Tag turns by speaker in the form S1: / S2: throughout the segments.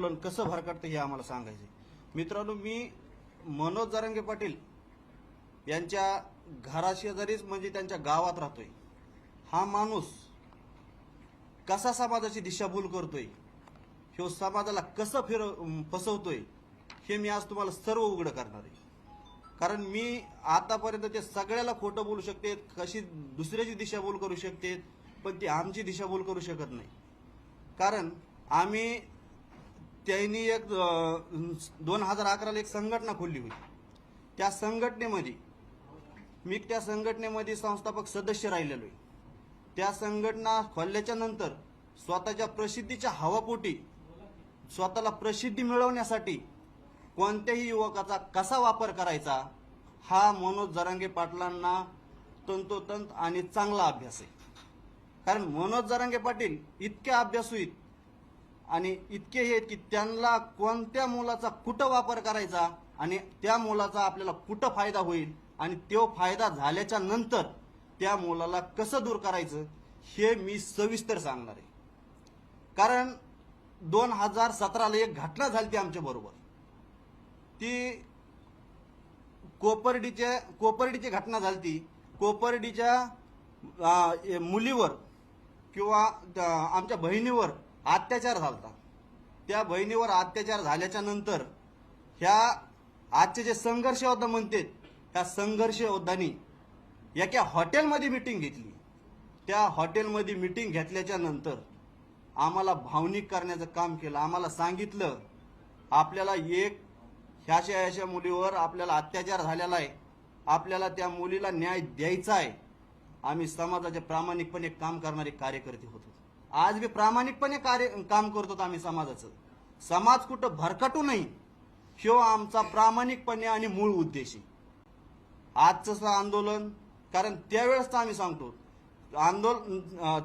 S1: आंदोलन कसं भरकटतं हे आम्हाला सांगायचं मित्रांनो मी मनोज जारंगे पाटील यांच्या घराशेजारीच म्हणजे त्यांच्या गावात राहतोय. हा माणूस कसा समाजाची दिशाभूल करतोय? ह्यो समाजाला कसं फिर फसवतोय? हे मी आज तुम्हाला सर्व उघड करणार आहे. कारण मी आतापर्यंत ते सगळ्याला खोटं बोलू शकते कशी दुसऱ्याची दिशाभूल करू शकते पण ती आमची दिशाभूल करू शकत नाही. कारण आम्ही त्यांनी एक दोन हजार अकराला एक संघटना खोलली होती. त्या संघटनेमध्ये मी त्या संघटनेमध्ये संस्थापक सदस्य राहिलेलो आहे त्या संघटना खोलल्याच्या नंतर स्वतःच्या प्रसिद्धीच्या हवापोटी स्वतःला प्रसिद्धी मिळवण्यासाठी कोणत्याही युवकाचा कसा वापर करायचा हा मनोज जरांगे पाटलांना तंतोतंत आणि चांगला अभ्यास आहे. कारण मनोज जरांगे पाटील इतक्या अभ्यास आहेत आणि इतके हे की त्यांना कोणत्या मुलाचा कुठं वापर करायचा आणि त्या मुलाचा आपल्याला कुठं फायदा होईल आणि तो फायदा झाल्याच्यानंतर त्या मुलाला कसं दूर करायचं हे मी सविस्तर सांगणार आहे. कारण दोन हजार सतराला एक घटना झाली ती आमच्या बरोबर. ती कोपर्डीच्या कोपर्डीची घटना झाली ती. कोपर्डीच्या मुलीवर किंवा आमच्या बहिणीवर अत्याचार झाला त्या बहिणीवर अत्याचार झाल्याच्यानंतर ह्या आजचे जे संघर्ष योद्धा म्हणते त्या संघर्ष योद्धांनी एका हॉटेलमध्ये मिटिंग घेतली. त्या हॉटेलमध्ये मिटिंग घेतल्याच्या नंतर आम्हाला भावनिक करण्याचं काम केलं. आम्हाला सांगितलं आपल्याला एक ह्याशा ह्याशा मुलीवर आपल्याला अत्याचार झालेला आहे. आपल्याला त्या मुलीला न्याय द्यायचा आहे. आम्ही समाजाचे प्रामाणिकपणे काम करणारे कार्यकर्ते होतो. आज बी प्रामाणिकपणे कार्य काम करतो आम्ही समाजाचं. समाज कुठं भरकटू नाही ह्यो आमचा प्रामाणिकपणे आणि मूळ उद्देश आहे. आजचं आंदोलन कारण त्यावेळेस आम्ही सांगतो आंदोलन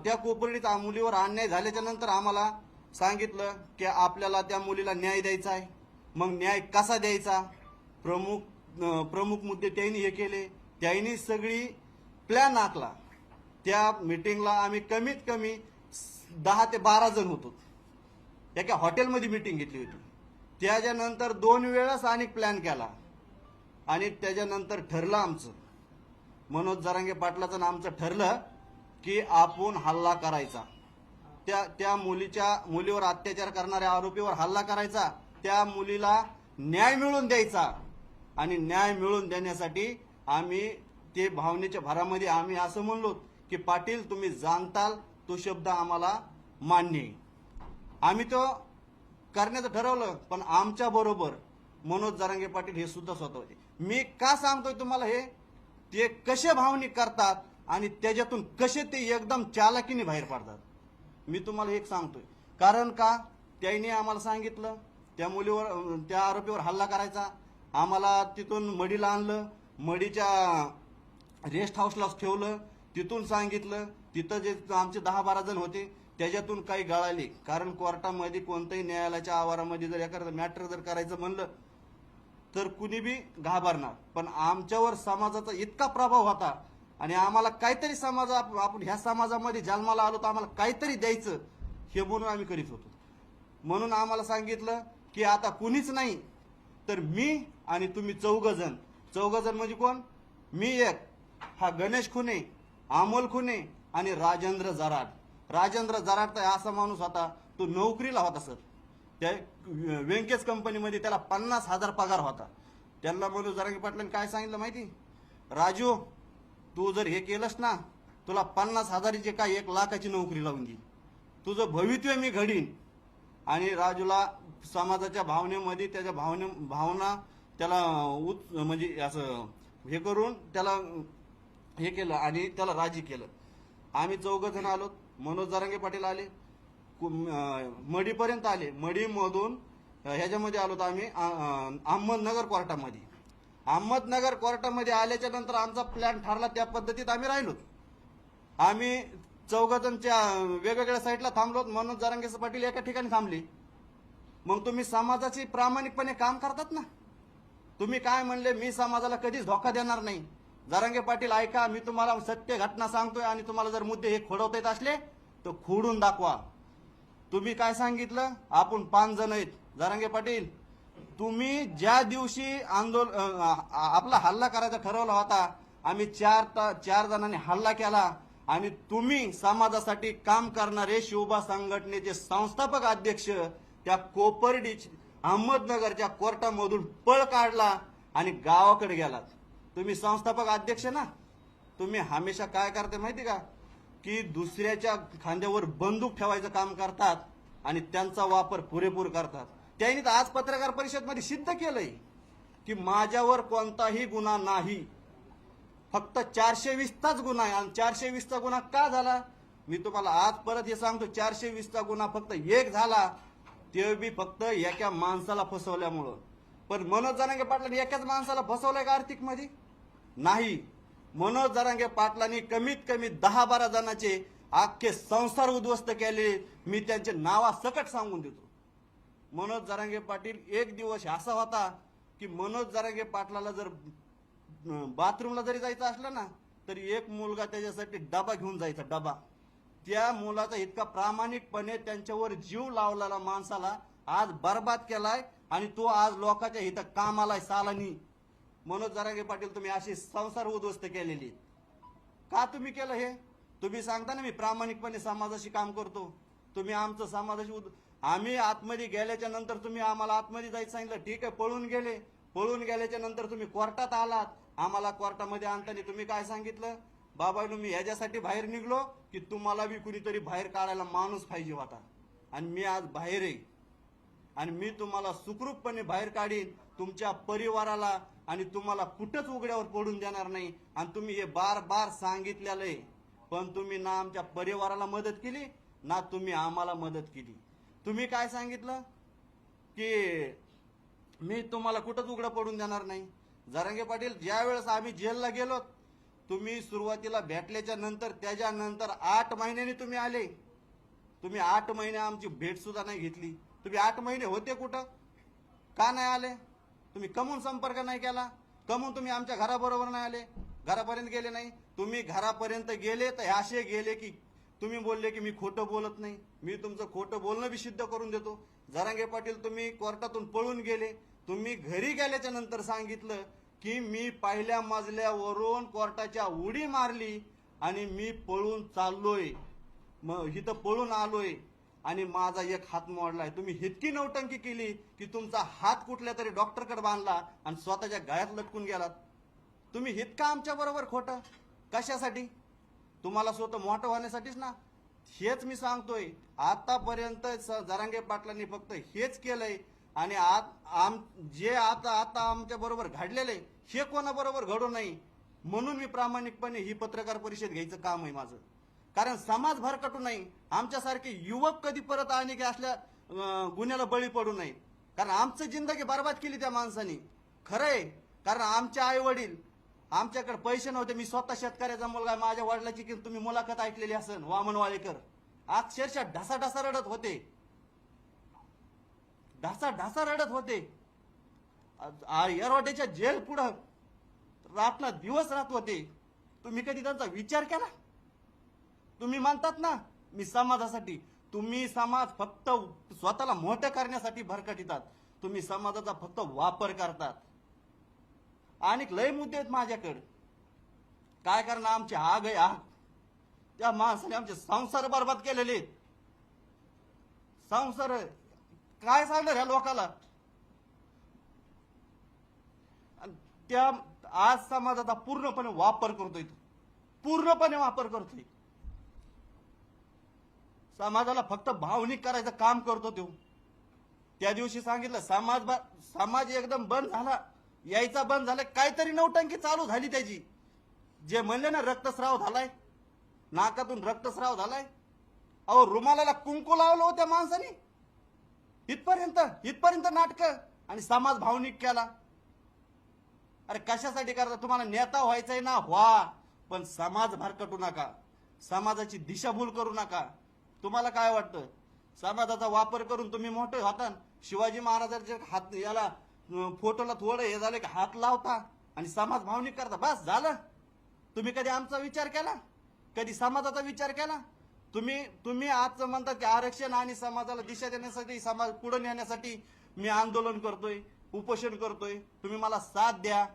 S1: त्या कोपरडीत मुलीवर अन्याय झाल्याच्यानंतर आम्हाला सांगितलं की आपल्याला त्या मुलीला न्याय द्यायचा आहे. मग न्याय कसा द्यायचा? प्रमुख प्रमुख मुद्दे त्यांनी हे केले. त्यांनी सगळी प्लॅन आखला. त्या मिटिंगला आम्ही कमीत कमी दहा ते बारा जण होतो. एका हॉटेलमध्ये मिटिंग घेतली होती. त्याच्यानंतर दोन वेळाच आणि प्लॅन केला. आणि त्याच्यानंतर ठरलं आमचं. मनोज जरांगे पाटलाचं आमचं ठरलं की आपण हल्ला करायचा. त्या त्या मुलीच्या मुलीवर अत्याचार करणाऱ्या आरोपीवर हल्ला करायचा. त्या मुलीला न्याय मिळवून द्यायचा. आणि न्याय मिळवून देण्यासाठी आम्ही ते भावनेच्या भरामध्ये आम्ही असं म्हणलो की पाटील तुम्ही जाणताल तो शब्द आम्हाला मान्य आहे. आम्ही तो करण्याचं ठरवलं पण आमच्या बरोबर मनोज जरंगे पाटील हे सुद्धा स्वतः होते मी का सांगतोय तुम्हाला हे? ते कसे भावनिक करतात आणि त्याच्यातून कसे ते एकदम चालाकीने बाहेर पडतात? मी तुम्हाला एक सांगतोय. कारण का? त्यांनी आम्हाला सांगितलं त्या मुलीवर त्या आरोपीवर हल्ला करायचा. आम्हाला तिथून मडीला आणलं मडीच्या रेस्ट हाऊसला ठेवलं. तिथून सांगितलं तिथं जे आमचे दहा बारा जण होते त्याच्यातून काही गळाले. कारण कोर्टामध्ये कोणत्याही न्यायालयाच्या आवारामध्ये जर एखादं मॅटर जर करायचं म्हणलं तर कुणी बी घाबरणार. पण आमच्यावर समाजाचा इतका प्रभाव होता आणि आम्हाला काहीतरी समाज आपण ह्या समाजामध्ये जन्माला आलो तर आम्हाला काहीतरी द्यायचं हे म्हणून आम्ही करीत होतो. म्हणून आम्हाला सांगितलं की आता कुणीच नाही तर मी आणि तुम्ही चौघ जण चौघ जण म्हणजे कोण? मी एक. हा गणेश खुने. अमोल खुने आणि राजेंद्र जराट राजेंद्र जराट तर असा माणूस होता तो नोकरीला होता सर. त्या व्यंकेश कंपनीमध्ये त्याला पन्नास हजार पगार होता. त्यांना बोलू जरांगी पाटलांनी काय सांगितलं माहिती? राजू तू जर हे केलंस ना तुला पन्नास हजाराची काय एक लाखाची नोकरी लावून देईल तुझं भवितव्य मी घडीन. आणि राजूला समाजाच्या भावनेमध्ये त्याच्या भावने भावना त्याला उत म्हणजे असं हे करून त्याला हे केलं आणि त्याला राजी केलं. आम्ही चौघ जण आलो. मनोज जारांगे पाटील आले. कु- मडीपर्यंत आले. मडीमधून ह्याच्यामध्ये आलो आम्ही अहमदनगर कोर्टामध्ये. अहमदनगर कोर्टामध्ये आल्याच्यानंतर आमचा प्लॅन ठरला त्या पद्धतीत आम्ही राहिलो आम्ही चौघजणच्या वेगवेगळ्या साईडला थांबलो मनोज जरांगे पाटील एका ठिकाणी थांबली. मग तुम्ही समाजाची प्रामाणिकपणे काम करतात ना? तुम्ही काय म्हणले मी समाजाला कधीच धोका देणार नाही. जरांगे पाटील ऐका मी तुम्हाला सत्य घटना सांगतोय आणि तुम्हाला जर मुद्दे हे खोडवता येत असले तर खोडून दाखवा. तुम्ही काय सांगितलं? आपण पाच जण आहेत. जारांगे पाटील तुम्ही ज्या दिवशी आंदोलन आपला हल्ला करायचा ठरवला होता आम्ही चार ता- चार जणांनी हल्ला केला आणि तुम्ही समाजासाठी काम करणारे शिवबा संघटनेचे संस्थापक अध्यक्ष त्या कोपर्डीच अहमदनगरच्या कोर्टामधून पळ काढला आणि गावाकडे गेलात. तुम्ही संस्थापक अध्यक्ष ना तुम्ही हमेशा काय करते माहिती का? की दुसऱ्याच्या खांद्यावर बंदूक ठेवायचं काम करतात आणि त्यांचा वापर पुरेपूर करतात. त्यांनी तर आज पत्रकार परिषदमध्ये सिद्ध केलंय की माझ्यावर कोणताही गुन्हा नाही. फक्त चारशे वीसचाच गुन्हा आहे. आणि चारशे वीसचा गुन्हा का झाला? मी तुम्हाला आज परत हे सांगतो चारशे वीसचा गुन्हा फक्त एक झाला. ते बी फक्त एका माणसाला फसवल्यामुळं. पण मनोज जरांगे पाटलांनी एकाच माणसाला फसवलंय का आर्थिकमध्ये? नाही. मनोज जरांगे पाटलांनी कमीत कमी दहा बारा जणांचे अख्खे संसार उद्ध्वस्त केले. मी त्यांचे नावासकट सांगून देतो. मनोज जरांगे पाटील एक दिवस असा होता की मनोज जरांगे पाटलाला जर बाथरूमला जरी जायचं असलं ना तरी एक मुलगा त्याच्यासाठी डबा घेऊन जायचा डबा. त्या मुलाचा इतका प्रामाणिकपणे त्यांच्यावर जीव लावलेला माणसाला आज बर्बाद केलाय आणि तो आज लोकांच्या इथं कामाला सालानी. मनोज जरागे पाटील तुम्ही अशी संसार उद्ध्वस्त केलेली. का तुम्ही केलं हे? तुम्ही सांगता ना मी प्रामाणिकपणे समाजाशी काम करतो. तुम्ही आमचं समाजाशी उद- आम्ही आतमध्ये गेल्याच्यानंतर तुम्ही आम्हाला आतमध्ये जायचं सांगितलं. ठीक आहे पळून गेले. पळून गेल्याच्यानंतर तुम्ही कोर्टात आलात. आम्हाला कोर्टामध्ये आणताना तुम्ही काय सांगितलं? बाबा मी ह्याच्यासाठी बाहेर निघलो की तुम्हाला बी कुणीतरी बाहेर काढायला माणूस पाहिजे होता. आणि मी आज बाहेर आहे. आणि मी तुम्हाला सुखरूपपणे बाहेर काढीन. तुमच्या परिवाराला आणि तुम्हाला कुठंच उघड्यावर पडून देणार नाही. आणि तुम्ही हे बार बार सांगितलेलं आहे. पण तुम्ही ना आमच्या परिवाराला मदत केली ना तुम्ही आम्हाला मदत केली. तुम्ही काय सांगितलं? की मी तुम्हाला कुठंच उघडं पडून देणार नाही. जरंगे पाटील ज्या वेळेस आम्ही जेलला गेलो तुम्ही सुरुवातीला भेटल्याच्या नंतर त्याच्यानंतर आठ महिन्यांनी तुम्ही आले. तुम्ही आठ महिने आमची भेट सुद्धा नाही घेतली. तुम्ही आठ महिने होते कुठं? का नाही आले? तुम्ही कमून संपर्क नाही केला कमून तुम्ही आमच्या घराबरोबर नाही आले घरापर्यंत गेले नाही. तुम्ही घरापर्यंत गेले तर असे गेले की तुम्ही बोलले की मी खोटं बोलत नाही. मी तुमचं खोटं बोलणं बी सिद्ध करून देतो. जरांगे पाटील तुम्ही कोर्टातून पळून गेले. तुम्ही घरी गेल्याच्यानंतर सांगितलं की मी पहिल्या मजल्यावरून कोर्टाच्या उडी मारली आणि मी पळून चाललोय. मग इथं पळून आलोय. आणि माझा एक हात मोडलाय. तुम्ही इतकी नौटंकी केली की तुमचा हात कुठल्या तरी डॉक्टरकडे बांधला आणि स्वतःच्या गळ्यात लटकून गेलात. तुम्ही इतका आमच्या बरोबर खोटं. कशासाठी? तुम्हाला स्वतः मोठं होण्यासाठीच ना? हेच मी सांगतोय. आतापर्यंत जरांगे पाटलांनी फक्त हेच केलंय आणि आत आम जे आता आता आमच्या बरोबर घडलेलं आहे हे कोणाबरोबर घडू नाही म्हणून मी प्रामाणिकपणे ही पत्रकार परिषद घ्यायचं काम आहे माझं. कारण समाज भरकटू नाही आमच्यासारखे युवक कधी परत आणि असल्या गुन्ह्याला बळी पडू नये. कारण आमचं जिंदगी बर्बाद केली त्या माणसानी. खरंय. कारण आमचे आई वडील आमच्याकडे पैसे नव्हते. मी स्वतः शेतकऱ्याचा मुलगा माझ्या वडिलाची की तुम्ही मुलाखत ऐकलेली असन वामन वाळेकर अक्षरशः ढासा ढासा रडत होते. ढासा ढासा रडत होते. आ- येरवाड्याच्या जेल पुढं रात्र दिवस राहत होते. तुम्ही कधी त्यांचा विचार केला? तुम्ही मानतात ना मी समाजासाठी तुम्ही समाज फक्त स्वतःला मोठं करण्यासाठी भरकटितात. तुम्ही समाजाचा फक्त वापर करतात. आणि लय मुद्दे आहेत माझ्याकडे. काय करणार आमची आग आहे आग. त्या माणसाने आमचे संसार बर्बाद केलेले संसार काय सांगणार ह्या लोकाला? त्या आज समाजाचा पूर्णपणे वापर करतोय पूर्णपणे वापर करतोय. समाजाला फक्त भावनिक करायचं काम करतो तो. त्या दिवशी सांगितलं समाज समाज एकदम बंद झाला. यायचा बंद झाला काहीतरी नौटंकी चालू झाली त्याची. जे म्हणले ना रक्तस्राव झालाय नाकातून रक्तस्राव झालाय. अहो रुमालाला कुंकू लावलं हो त्या माणसाने. इथपर्यंत इथपर्यंत नाटक आणि समाज भावनिक केला. अरे कशासाठी करता? तुम्हाला नेता व्हायचंय ना व्हा. पण समाज भरकटू नका. समाजाची दिशाभूल करू नका. तुम्हाला काय वाटतं? समाजाचा वापर करून तुम्ही मोठे होता शिवाजी महाराजांच्या हात याला फोटोला थोडं हे झालं की हात लावता आणि समाज भावनिक करता बस झालं. तुम्ही कधी आमचा विचार केला? कधी समाजाचा विचार केला? तुम्ही तुम्ही आजचं म्हणतात की आरक्षण आणि समाजाला दिशा देण्यासाठी समाज पुढे नेण्यासाठी मी आंदोलन करतोय उपोषण करतोय. तुम्ही मला साथ द्या.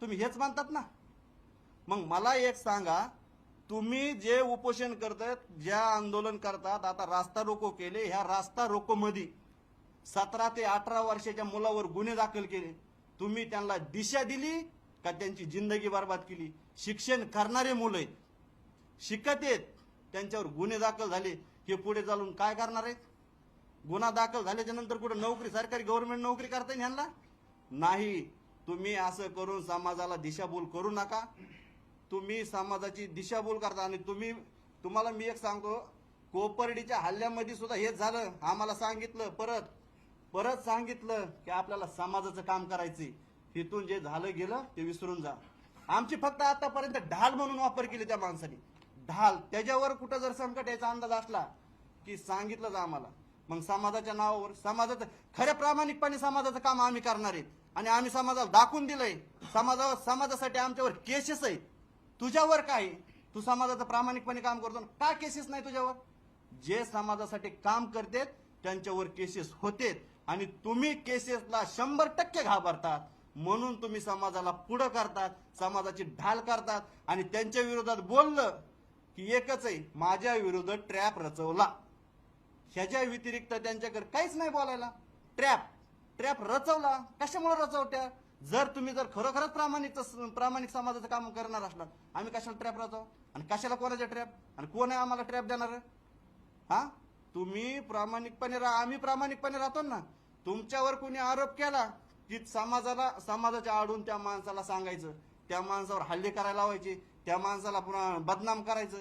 S1: तुम्ही हेच म्हणतात ना. मग मला एक सांगा तुम्ही जे उपोषण करतात ज्या आंदोलन करतात आता रास्ता रोको केले ह्या रास्ता रोको मध्ये सतरा ते अठरा वर्षाच्या मुलावर गुन्हे दाखल केले. तुम्ही त्यांना दिशा दिली का त्यांची जिंदगी बर्बाद केली? शिक्षण करणारे मुलं आहेत. शिकत आहेत. त्यांच्यावर गुन्हे दाखल झाले. हे पुढे चालून काय करणार आहेत? गुन्हा दाखल झाल्याच्यानंतर कुठे नोकरी सरकारी गव्हर्नमेंट नोकरी करता येईल ह्यांना? नाही. तुम्ही असं करून समाजाला दिशाभूल करू नका. तुम्ही समाजाची दिशाभूल करता आणि तुम्ही तुम्हाला मी एक सांगतो कोपर्डीच्या हल्ल्यामध्ये सुद्धा हेच झालं आम्हाला सांगितलं परत परत सांगितलं की आपल्याला समाजाचं काम करायचं तिथून जे झालं गेलं ते विसरून जा. आमची फक्त आतापर्यंत ढाल म्हणून वापर केली त्या माणसाने. ढाल त्याच्यावर कुठं जर संकट याचा अंदाज असला की सांगितलं जा आम्हाला. मग समाजाच्या नावावर समाजाचं खऱ्या प्रामाणिकपणे समाजाचं काम आम्ही करणार आहेत आणि आम्ही समाजाला दाखवून दिलंय. समाजावर समाजासाठी आमच्यावर केसेस आहेत. तुझ्यावर काय? तू समाजाचं प्रामाणिकपणे काम करतो का केसेस नाही तुझ्यावर? जे समाजासाठी काम करतेत त्यांच्यावर केसेस होते आणि तुम्ही केसेसला शंभर टक्के घाबरतात. म्हणून तुम्ही समाजाला पुढं करतात समाजाची ढाल करतात. आणि त्यांच्या विरोधात बोललं की एकच आहे माझ्या विरुद्ध ट्रॅप रचवला. ह्याच्या व्यतिरिक्त त्यांच्याकडे काहीच नाही बोलायला. ट्रॅप ट्रॅप रचवला. कशामुळे रचवत्या जर तुम्ही जर खरोखरच प्रामाणिक प्रामाणिक समाजाचं काम करणार असलात आम्ही कशाला ट्रॅप राहतो? आणि कशाला कोणाच्या ट्रॅप आणि कोण आहे आम्हाला ट्रॅप देणार? हा? तुम्ही प्रामाणिकपणे राहा. आम्ही प्रामाणिकपणे राहतो ना. तुमच्यावर कोणी आरोप केला की समाजाला समाजाच्या आडून त्या माणसाला सांगायचं. त्या माणसावर हल्ले करायला लावायचे. त्या माणसाला पुन्हा बदनाम करायचं.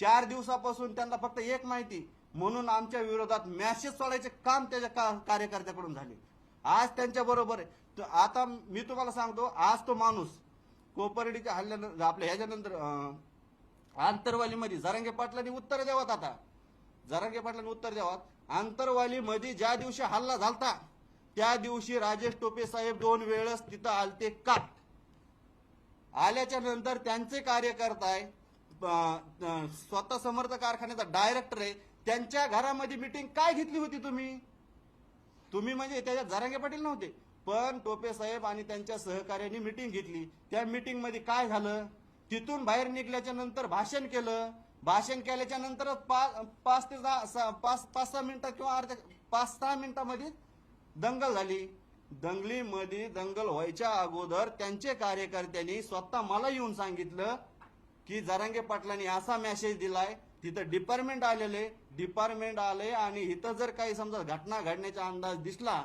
S1: चार दिवसापासून त्यांना फक्त एक माहिती. म्हणून आमच्या विरोधात मॅसेज सोडायचे. काम त्याच्या का- कार्यकर्त्याकडून झाले. आज त्यांच्या बरोबर आहे. तर आता मी तुम्हाला सांगतो आज तो माणूस कोपर्डीच्या हल्ल्यानंतर आपल्या ह्याच्यानंतर आंतरवालीमध्ये जरांगे पाटलांनी उत्तर द्यावात आता. जरांगे पाटलांनी उत्तर द्यावात. आंतरवालीमध्ये ज्या दिवशी हल्ला झालता त्या दिवशी राजेश टोपे साहेब दोन वेळेस तिथं आलते का आल्याच्यानंतर त्यांचे कार्यकर्ता आहे स्वतः समर्थ कारखान्याचा डायरेक्टर आहे. त्यांच्या घरामध्ये मिटिंग काय घेतली होती तुम्ही? तुम्ही म्हणजे त्याच्यात जरांगे पाटील नव्हते. पण टोपे साहेब आणि त्यांच्या सहकार्याने मिटिंग घेतली. त्या मिटिंगमध्ये काय झालं? तिथून बाहेर निघल्याच्या नंतर भाषण केलं. भाषण केल्याच्यानंतर पाच ते दहा सहा- पाच पाच सहा मिनिटं किंवा अर्ध्या पाच सहा मिनिटामध्ये दंगल झाली. दंगलीमध्ये दंगल व्हायच्या अगोदर त्यांचे कार्यकर्त्यांनी स्वतः मला येऊन सांगितलं की जरांगे पाटलांनी असा मेसेज दिलाय तिथं डिपार्टमेंट आलेले डिपार्टमेंट आले आणि इथं जर काही समजा घटना घडण्याचा अंदाज दिसला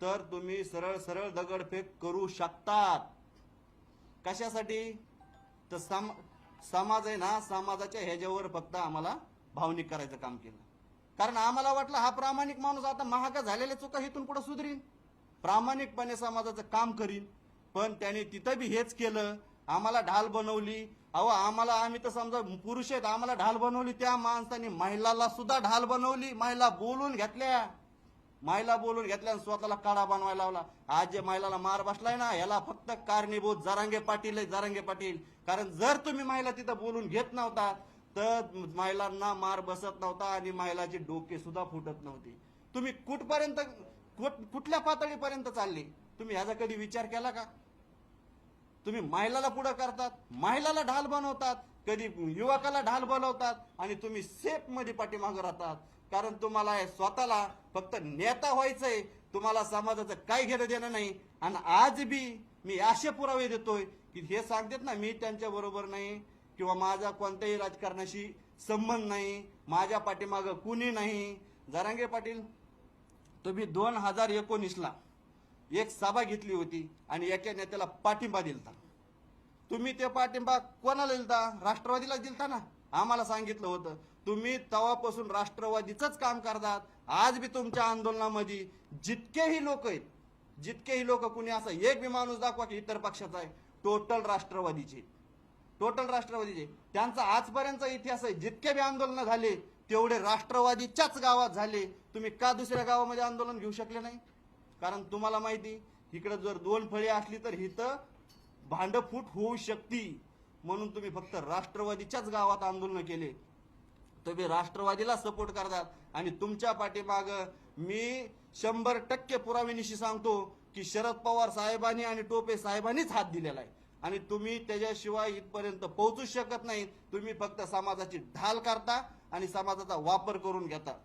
S1: तर तुम्ही सरळ सरळ दगडफेक करू शकतात. कशासाठी? तर सम समाज आहे ना समाजाच्या ह्याच्यावर फक्त आम्हाला भावनिक करायचं काम केलं. कारण आम्हाला वाटलं हा प्रामाणिक माणूस आता महागा झालेल्या चुका इथून पुढे सुधरीन. प्रामाणिकपणे समाजाचं काम करीन. पण त्याने तिथं बी हेच केलं आम्हाला ढाल बनवली. अहो आम्हाला आम्ही तर समजा पुरुष आहेत आम्हाला ढाल बनवली. त्या माणसाने महिलाला सुद्धा ढाल बनवली. महिला बोलून घेतल्या. महिला बोलून घेतल्या आणि स्वतःला काळा बनवायला लावला. आज जे महिलाला मार बसलाय ना याला फक्त कारणीभूत जरांगे पाटील आहे जरांगे पाटील. कारण जर तुम्ही महिला तिथं बोलून घेत नव्हता तर महिलांना मार बसत नव्हता आणि महिलाचे डोके सुद्धा फुटत नव्हते. तुम्ही कुठपर्यंत कुठ- कुठल्या पातळीपर्यंत चालले? तुम्ही ह्याचा कधी विचार केला का? तुम्ही महिलाला पुढं करतात महिलाला ढाल बनवतात कधी युवकाला ढाल बनवतात आणि तुम्ही सेफमध्ये राहतात. कारण तुम्हाला स्वतःला फक्त नेता व्हायचंय तुम्हाला समाजाचं काही घेणं देणं नाही. आणि आज बी मी असे पुरावे देतोय की हे सांगतात ना मी त्यांच्या बरोबर नाही किंवा माझा कोणत्याही राजकारणाशी संबंध नाही माझ्या पाठीमागं कुणी नाही. जरांगे पाटील तुम्ही दोन हजार एकोणीसला एक सभा घेतली होती आणि एका नेत्याला पाठिंबा दिलता. तुम्ही ते पाठिंबा कोणाला दिलता? राष्ट्रवादीला दिलता ना? आम्हाला सांगितलं होतं. तुम्ही तवापासून राष्ट्रवादीचंच काम करतात. आज बी तुमच्या आंदोलनामध्ये जितकेही लोक आहेत जितकेही लोक कुणी असा एक बी माणूस दाखवा की इतर पक्षाचा आहे टोटल राष्ट्रवादीचे टोटल राष्ट्रवादीचे त्यांचा आजपर्यंतचा इतिहास आहे जितके बी आंदोलन झाले तेवढे राष्ट्रवादीच्याच गावात झाले. तुम्ही का दुसऱ्या गावामध्ये आंदोलन घेऊ शकले नाही? कारण तुम्हाला माहिती इकडे जर दोन फळी असली तर इथं भांडफूट होऊ शकती. म्हणून तुम्ही फक्त राष्ट्रवादीच्याच गावात आंदोलन केले. तुम्ही राष्ट्रवादीला सपोर्ट करतात. आणि तुमच्या पाठीमाग मी शंभर टक्के पुराव्यानिशी सांगतो की शरद पवार साहेबांनी आणि टोपे साहेबांनीच हात दिलेला आहे. आणि तुम्ही त्याच्याशिवाय इथपर्यंत पोहोचू शकत नाही. तुम्ही फक्त समाजाची ढाल करता आणि समाजाचा वापर करून घेता.